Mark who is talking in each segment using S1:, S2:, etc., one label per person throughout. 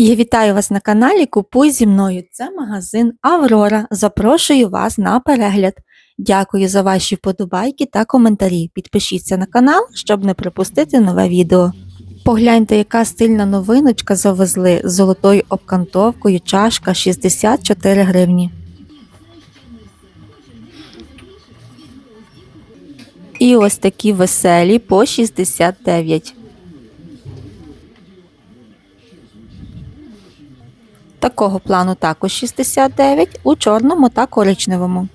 S1: Я вітаю вас на каналі Купуй зі мною. Це магазин Аврора. Запрошую вас на перегляд. Дякую за ваші вподобайки та коментарі. Підпишіться на канал, щоб не пропустити нове відео. Погляньте, яка стильна новиночка завезли з золотою обкантовкою чашка 64 гривні. І ось такі веселі по 69. Такого плану також 69 у чорному та коричневому.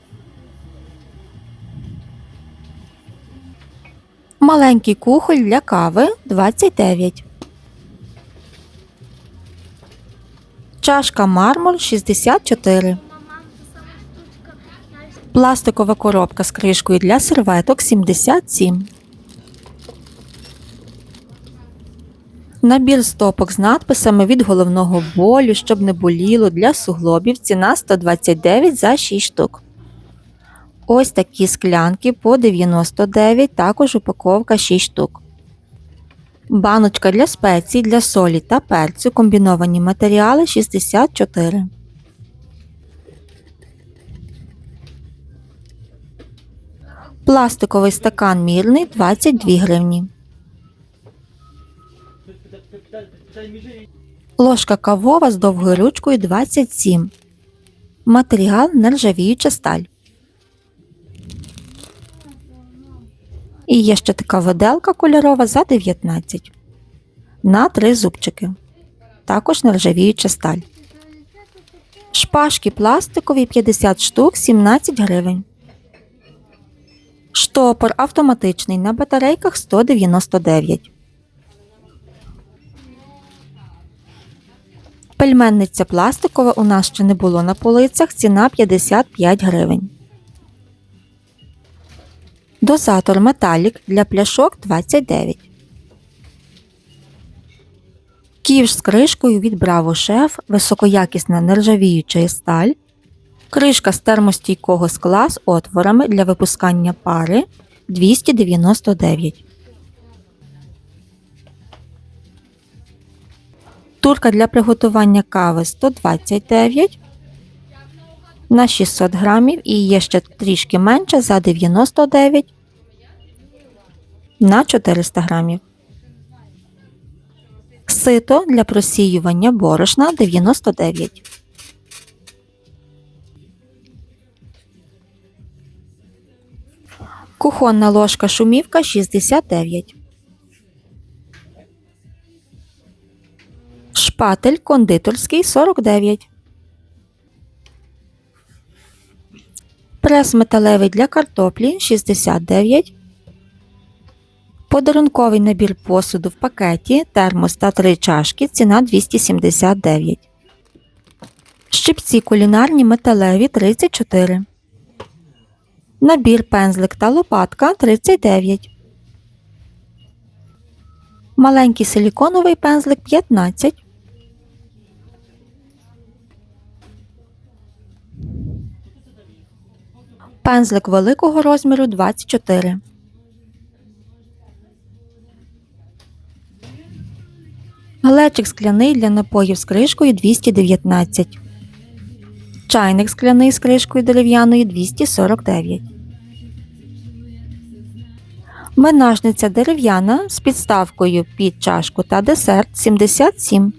S1: Маленький кухоль для кави 29. Чашка мармур 64. Пластикова коробка з кришкою для серветок 77. Набір стопок з надписами від головного болю, щоб не боліло для суглобів. Ціна 129 за 6 штук. Ось такі склянки по 99, також упаковка 6 штук. Баночка для спецій, для солі та перцю. Комбіновані матеріали 64. Пластиковий стакан мірний 22 гривні. Ложка кавова з довгою ручкою 27. Матеріал нержавіюча сталь. І є ще така виделка кольорова за 19. На 3 зубчики. Також нержавіюча сталь. Шпажки пластикові 50 штук 17 гривень. Штопор автоматичний на батарейках 199. Пельменниця пластикова у нас ще не було на полицях, ціна 55 гривень. Дозатор металік для пляшок 29. Ківш з кришкою від Bravo Chef, високоякісна нержавіюча сталь. Кришка з термостійкого скла з отворами для випускання пари 299. Турка для приготування кави 129 на 600 грамів і є ще трішки менше за 99 на 400 грамів. Сито для просіювання борошна 99. Кухонна ложка шумівка 69. Шпатель кондитерський 49. Прес металевий для картоплі 69. Подарунковий набір посуду в пакеті термос та 3 чашки. Ціна 279. Щипці кулінарні металеві 34. Набір пензлик та лопатка 39. Маленький силіконовий пензлик 15. Пензлик великого розміру 24. Глечик скляний для напоїв з кришкою 219. Чайник скляний з кришкою дерев'яною 249. Менажниця дерев'яна з підставкою під чашку та десерт 77.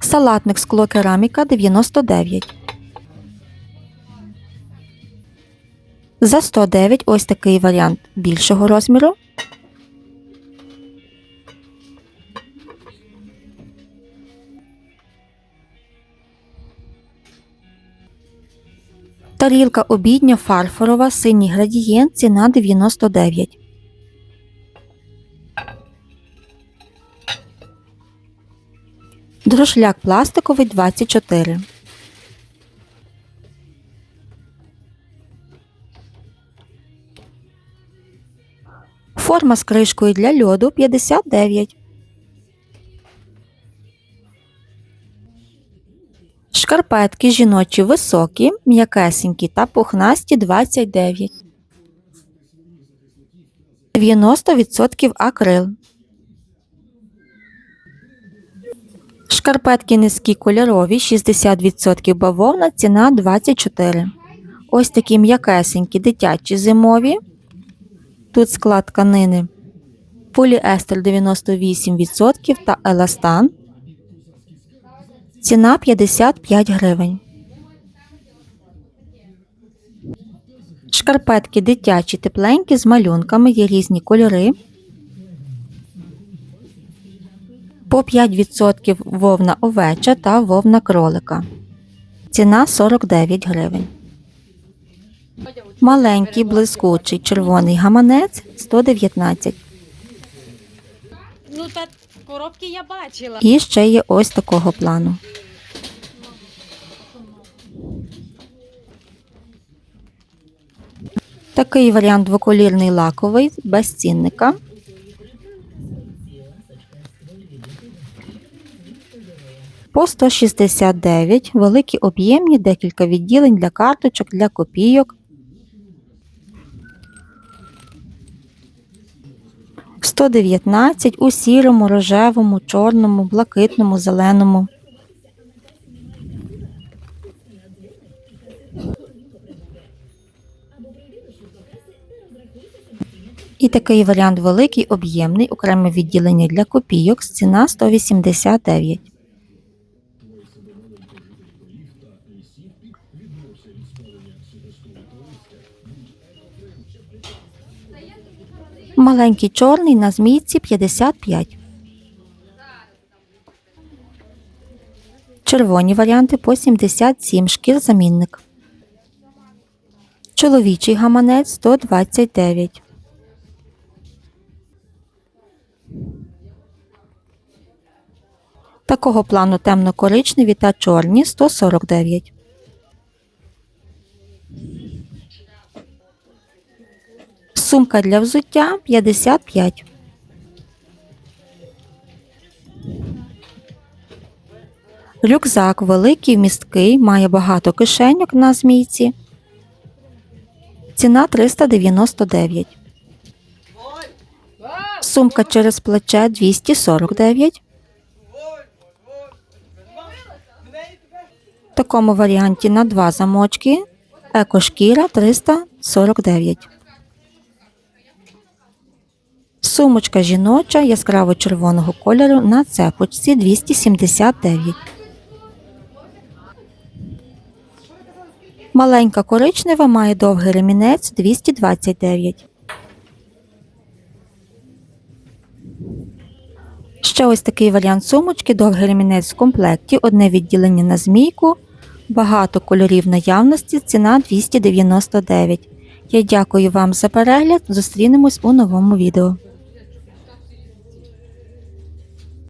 S1: Салатник скло кераміка 99. За 109 ось такий варіант більшого розміру. Тарілка обідня фарфорова, синій градієнт, ціна 99. Друшляк пластиковий 24. Форма з кришкою для льоду 59. Шкарпетки жіночі високі, м'якесенькі та пухнасті 29. 90% акрил. Шкарпетки низькі кольорові, 60% бавовна, ціна 24. Ось такі м'якесенькі дитячі зимові. Тут склад тканини поліестер 98% та еластан. Ціна 55 гривень. Шкарпетки дитячі тепленькі з малюнками, є різні кольори. По 5% вовна овеча та вовна кролика. Ціна 49 гривень. Маленький блискучий червоний гаманець 119.
S2: Ну та коробки я бачила.
S1: І ще є ось такого плану. Такий варіант двоколірний лаковий без цінника. По 169, великі об'ємні, декілька відділень для карточок, для копійок. 119 у сірому, рожевому, чорному, блакитному, зеленому. І такий варіант великий, об'ємний, окреме відділення для копійок, ціна 189. Маленький чорний на змійці 55. Червоні варіанти по 77 шкір замінник. Чоловічий гаманець 129. Такого плану темно-коричневі та чорні 149. Сумка для взуття 55. Рюкзак великий, місткий, має багато кишеньок на змійці. Ціна 399. Сумка через плече 249. В такому варіанті на два замочки. Екошкіра 349. Сумочка жіноча яскраво червоного кольору на цепочці 279. Маленька коричнева має довгий ремінець 229. Ще ось такий варіант сумочки, довгий ремінець в комплекті, одне відділення на змійку, багато кольорів наявності, ціна 299. Я дякую вам за перегляд. Зустрінемось у новому відео.